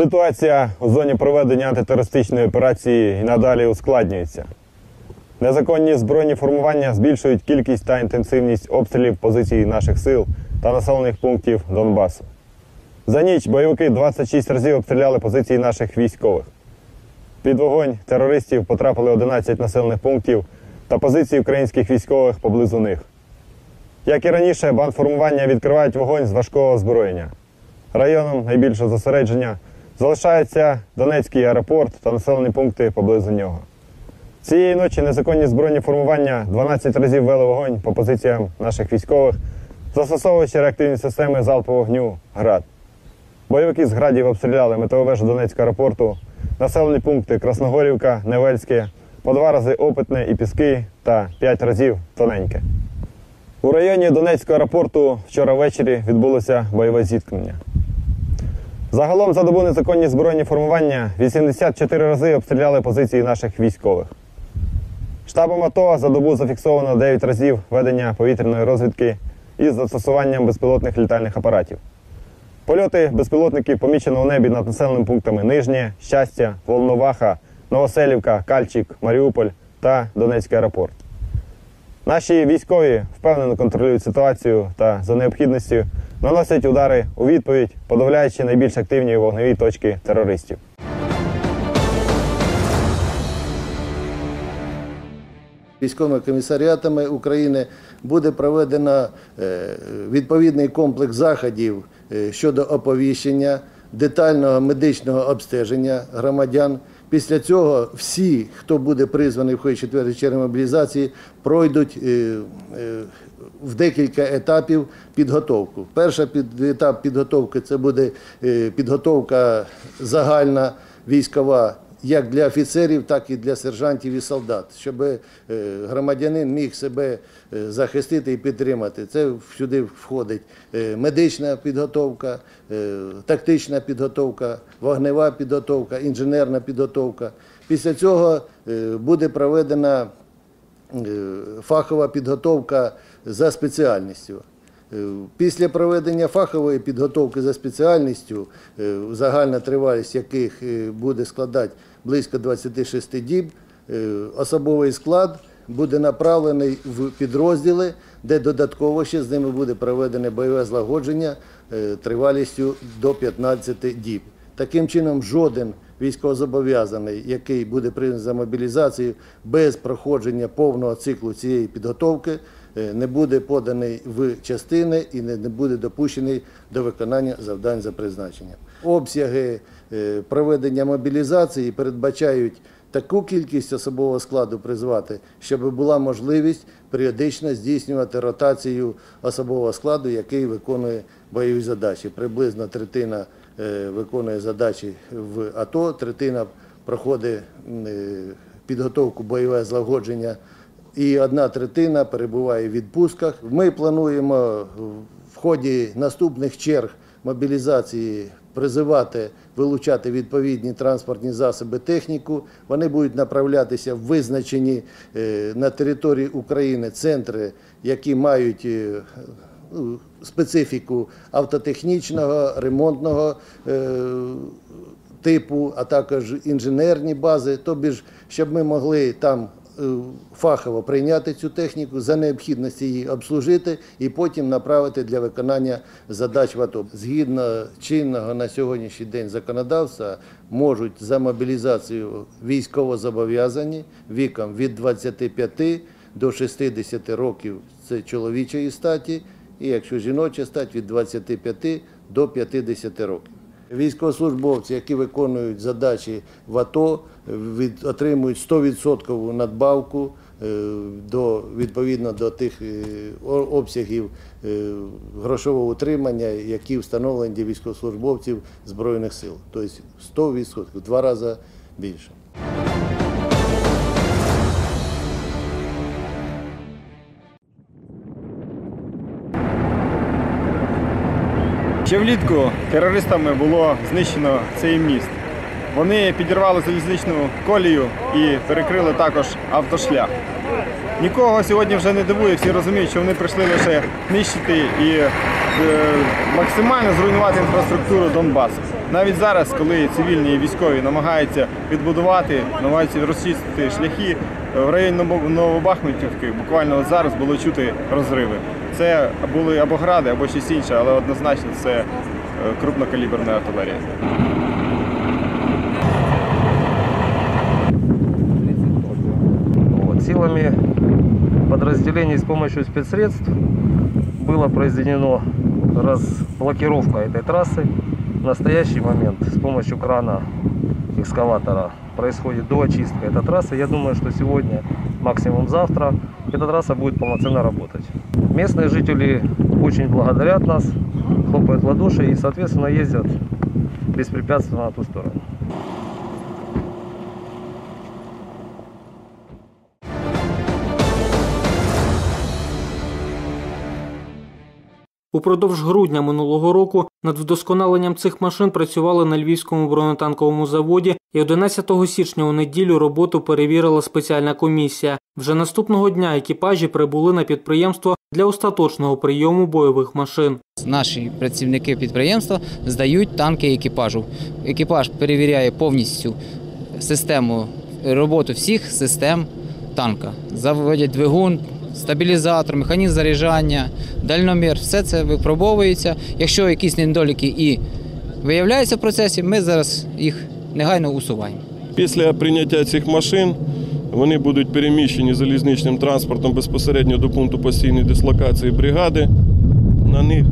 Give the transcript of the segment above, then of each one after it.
Ситуація у зоні проведення антитерористичної операції і надалі ускладнюється. Незаконні збройні формування збільшують кількість та інтенсивність обстрілів позицій наших сил та населених пунктів Донбасу. За ніч бойовики 26 разів обстріляли позиції наших військових. Під вогонь терористів потрапили 11 населених пунктів та позиції українських військових поблизу них. Як і раніше, бандформування відкривають вогонь з важкого озброєння. Районом найбільшого зосередження залишається Донецький аеропорт та населені пункти поблизу нього. Цієї ночі незаконні збройні формування 12 разів вели вогонь по позиціям наших військових, застосовуючи реактивні системи залпового вогню ГРАД. Бойовики з градів обстріляли метову вежу Донецького аеропорту, населені пункти Красногорівка, Невельське, по два рази Опитне і Піски та п'ять разів Тоненьке. У районі Донецького аеропорту вчора ввечері відбулося бойове зіткнення. Загалом за добу незаконні збройні формування 84 рази обстріляли позиції наших військових. Штабом АТО за добу зафіксовано 9 разів ведення повітряної розвідки із застосуванням безпілотних літальних апаратів. Польоти безпілотників помічено у небі над населеними пунктами Нижнє, Щастя, Волноваха, Новоселівка, Кальчик, Маріуполь та Донецький аеропорт. Наші військові впевнено контролюють ситуацію та за необхідністю наносять удари у відповідь, подавляючи найбільш активні вогневі точки терористів. Військовими комісаріатами України буде проведено е, відповідний комплекс заходів е, щодо оповіщення, детального медичного обстеження громадян. Після цього всі, хто буде призваний в ході четвертої черги мобілізації, пройдуть е, в декілька етапів підготовку. Перший етап підготовки це буде підготовка загальна військова як для офіцерів, так і для сержантів і солдат, щоб громадянин міг себе захистити і підтримати. Це сюди входить медична підготовка, тактична підготовка, вогнева підготовка, інженерна підготовка. Після цього буде проведена фахова підготовка за спеціальністю. Після проведення фахової підготовки за спеціальністю, загальна тривалість яких буде складати близько 26 діб, особовий склад буде направлений в підрозділи, де додатково ще з ними буде проведене бойове злагодження тривалістю до 15 діб. Таким чином, жоден військовозобов'язаний, який буде прийнятий за мобілізацію без проходження повного циклу цієї підготовки, не буде поданий в частини і не буде допущений до виконання завдань за призначенням. Обсяги проведення мобілізації передбачають таку кількість особового складу призвати, щоб була можливість періодично здійснювати ротацію особового складу, який виконує бойові задачі. Приблизно третина виконує задачі в АТО, третина проходить підготовку бойове злагодження і одна третина перебуває в відпустках. Ми плануємо в ході наступних черг мобілізації призивати, вилучати відповідні транспортні засоби, техніку. Вони будуть направлятися в визначені на території України центри, які мають специфіку автотехнічного, ремонтного типу, а також інженерні бази, тобі ж, щоб ми могли там фахово прийняти цю техніку, за необхідності її обслужити і потім направити для виконання задач в АТО. Згідно чинного на сьогоднішній день законодавства, можуть за мобілізацію військовозобов'язані віком від 25 до 60 років це чоловічої статі, і якщо жіноча стать від 25 до 50 років. Військовослужбовці, які виконують задачі в АТО, від, отримують 100% надбавку до, відповідно до тих обсягів грошового утримання, які встановлені для військовослужбовців Збройних сил. Тобто 100%, в два рази більше. Ще влітку терористами було знищено цей міст. Вони підірвали залізничну колію і перекрили також автошлях. Нікого сьогодні вже не дивує, всі розуміють, що вони прийшли лише нищити і е, максимально зруйнувати інфраструктуру Донбасу. Навіть зараз, коли цивільні і військові намагаються відбудувати, намагаються розчистити шляхи, в районі Новобахмутівки буквально зараз було чути розриви. Це були або гради, або щось інше, але однозначно це е, крупнокаліберна артилерія. Вот, силами подразделений с помощью спецсредств было произведено разблокировка этой трассы. В настоящий момент с помощью крана экскаватора происходит доочистка этой трассы. Я думаю, что сегодня, максимум завтра, эта трасса будет полноценно работать. Местные жители очень благодарят нас, хлопают в ладоши и, соответственно, ездят беспрепятственно на ту сторону. Упродовж грудня минулого року над вдосконаленням цих машин працювали на Львівському бронетанковому заводі, і 11 січня у неділю роботу перевірила спеціальна комісія. Вже наступного дня екіпажі прибули на підприємство для остаточного прийому бойових машин. Наші працівники підприємства здають танки екіпажу. Екіпаж перевіряє повністю систему роботу всіх систем танка. Заводять двигун, стабілізатор, механізм заряджання, дальномір. Все це випробовується. Якщо якісь недоліки і виявляються в процесі, ми зараз їх негайно усуваємо. Після прийняття цих машин вони будуть переміщені залізничним транспортом безпосередньо до пункту постійної дислокації бригади. На них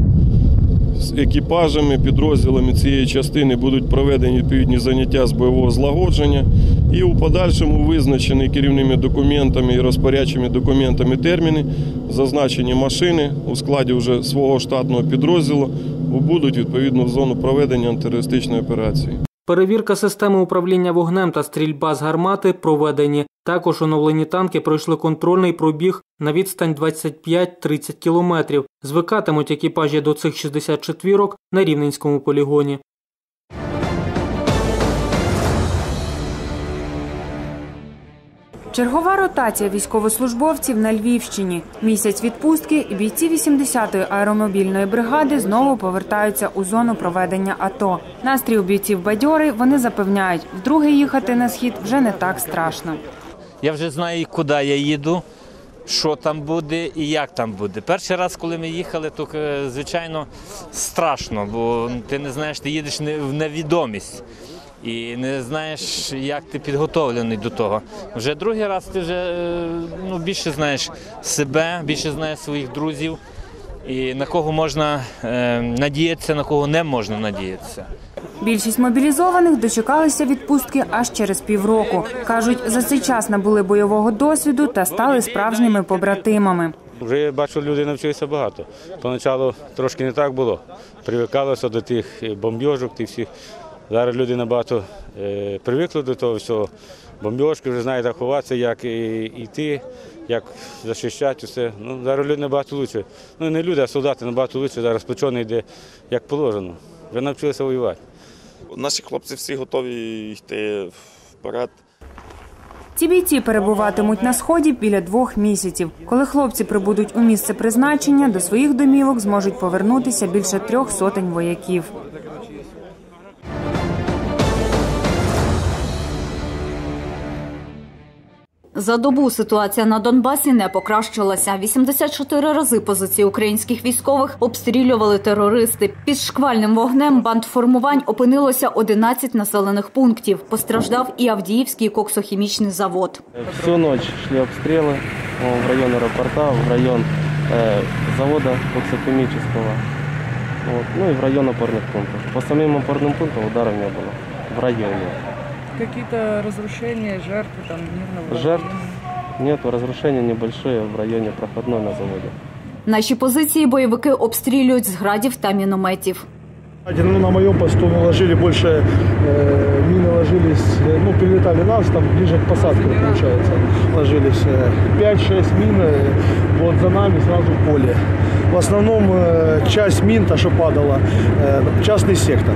з екіпажами, підрозділами цієї частини будуть проведені відповідні заняття з бойового злагодження і у подальшому визначені керівними документами і розпорядчими документами терміни, зазначені машини у складі вже свого штатного підрозділу будуть відповідно в зону проведення антитерористичної операції. Перевірка системи управління вогнем та стрільба з гармати проведені. Також оновлені танки пройшли контрольний пробіг на відстань 25-30 кілометрів. Звикатимуть екіпажі до цих 64-ок на Рівненському полігоні. Чергова ротація військовослужбовців на Львівщині. Місяць відпустки і бійці 80-ї аеромобільної бригади знову повертаються у зону проведення АТО. Настрій у бійців бадьорий. Вони запевняють, вдруге їхати на схід вже не так страшно. Я вже знаю, куди я їду, що там буде і як там буде. Перший раз, коли ми їхали, то е, звичайно страшно, бо ти не знаєш, ти їдеш в невідомість. І не знаєш, як ти підготовлений до того. Вже другий раз ти вже е, ну, більше знаєш себе, більше знаєш своїх друзів, і на кого можна е, надіятися, на кого не можна надіятися. Більшість мобілізованих дочекалися відпустки аж через півроку. кажуть, за цей час набули бойового досвіду та стали справжніми побратимами. Вже бачу, люди навчилися багато. Поначалу трошки не так було. Привикалося до тих бомбьожок, тих всіх. Зараз люди набагато е, привикли до того всього. Бомбьошки вже знають, як ховатися, як йти, як захищати все. Ну, зараз люди набагато лучше. Ну не люди, а солдати набагато лучше. Зараз плечо йде як положено. Вже навчилися воювати. Наші хлопці всі готові йти вперед. Ці бійці перебуватимуть на сході біля двох місяців. Коли хлопці прибудуть у місце призначення, до своїх домівок зможуть повернутися більше трьох сотень вояків. За добу ситуація на Донбасі не покращилася. 84 рази позиції українських військових обстрілювали терористи. Під шквальним вогнем бандформувань опинилося 11 населених пунктів. Постраждав і Авдіївський коксохімічний завод. Всю ночь шли обстрелы о, в район аэропорта, в район э, завода токсохимического, вот, ну и в район опорных пунктов. По самим опорным пунктам ударов не было в районе. Какие-то разрушения, жертвы там мирного Жертв нет, разрушения небольшие в районе проходной на заводе. Наші позиції бойовики обстрілюють з градів та мінометів. Ну, на моем посту мы ложили больше, э, мины ложились, э, ну, прилетали нас, там ближе к посадке, получается, ложились э, 5-6 мин, э, вот за нами сразу поле. В основном э, часть мин, та, что падала, э, частный сектор.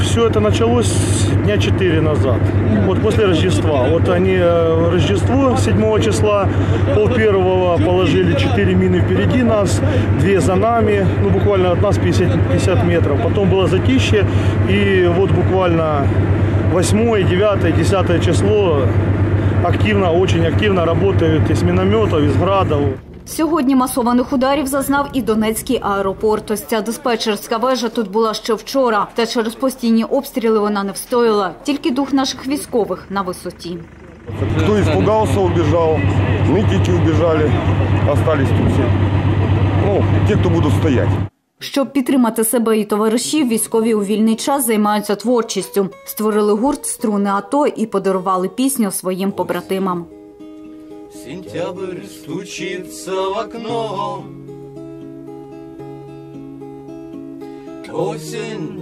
Все это началось дня 4 назад, вот после Рождества. Вот они э, Рождество 7 числа, пол первого положили 4 мины впереди нас, 2 за нами, ну буквально от нас 50, 50 метров. Потом было затишье, и вот буквально 8, 9, 10 число активно, очень активно работают из минометов, из градов. Сьогодні масованих ударів зазнав і Донецький аеропорт. Ось ця диспетчерська вежа тут була ще вчора, та через постійні обстріли вона не встояла. Тільки дух наших військових на висоті. Кто испугался, убежал. Нытики убежали. Остались тут все. Ну, те, кто будут стоять. Щоб підтримати себе і товаришів, військові у вільний час займаються творчістю. Створили гурт струни АТО і подарували пісню своїм побратимам. Сентябрь стучится в окно. Осень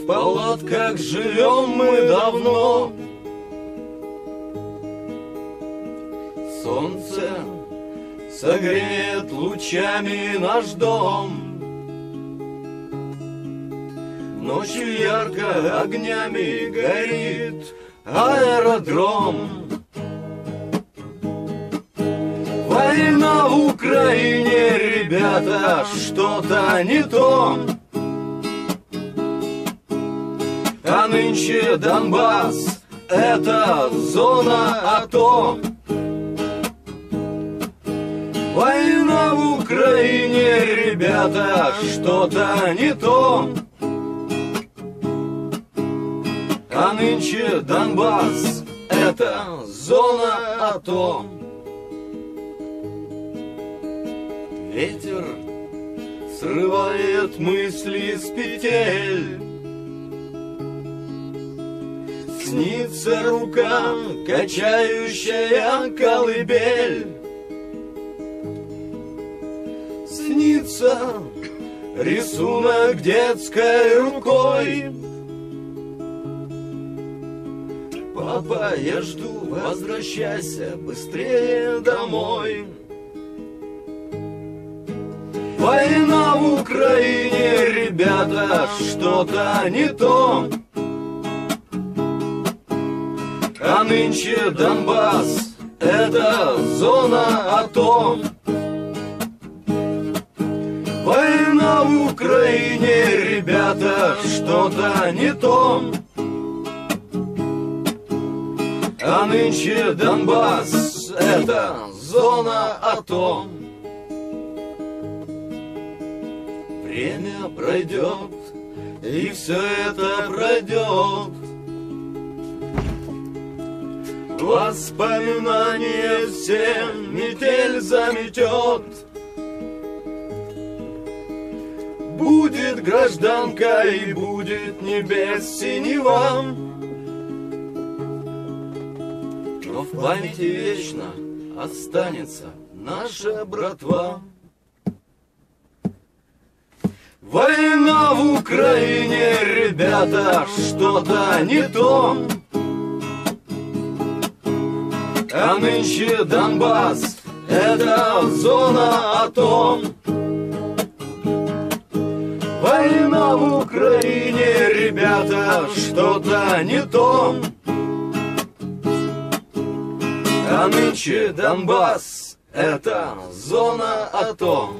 В палатках живем мы давно. Солнце согреет лучами наш дом. Ночью ярко огнями горит аэродром Украине, ребята, что-то не то. А нынче Донбасс — это зона АТО. Война в Украине, ребята, что-то не то. А нынче Донбасс — это зона АТО. Ветер срывает мысли с петель. Снится рука, качающая колыбель. Снится рисунок детской рукой. Папа, я жду, возвращайся быстрее домой Украине, ребята, что-то не то. А нынче Донбасс — это зона АТО. Война в Украине, ребята, что-то не то. А нынче Донбасс — это зона АТО. Время пройдет, и все это пройдет. Воспоминания все метель заметет. Будет гражданка и будет небес синева. Но в памяти вечно останется наша братва. Война в Украине, ребята, что-то не то. А нынче Донбасс — это зона АТО. Война в Украине, ребята, что-то не то. А нынче Донбасс — это зона АТО.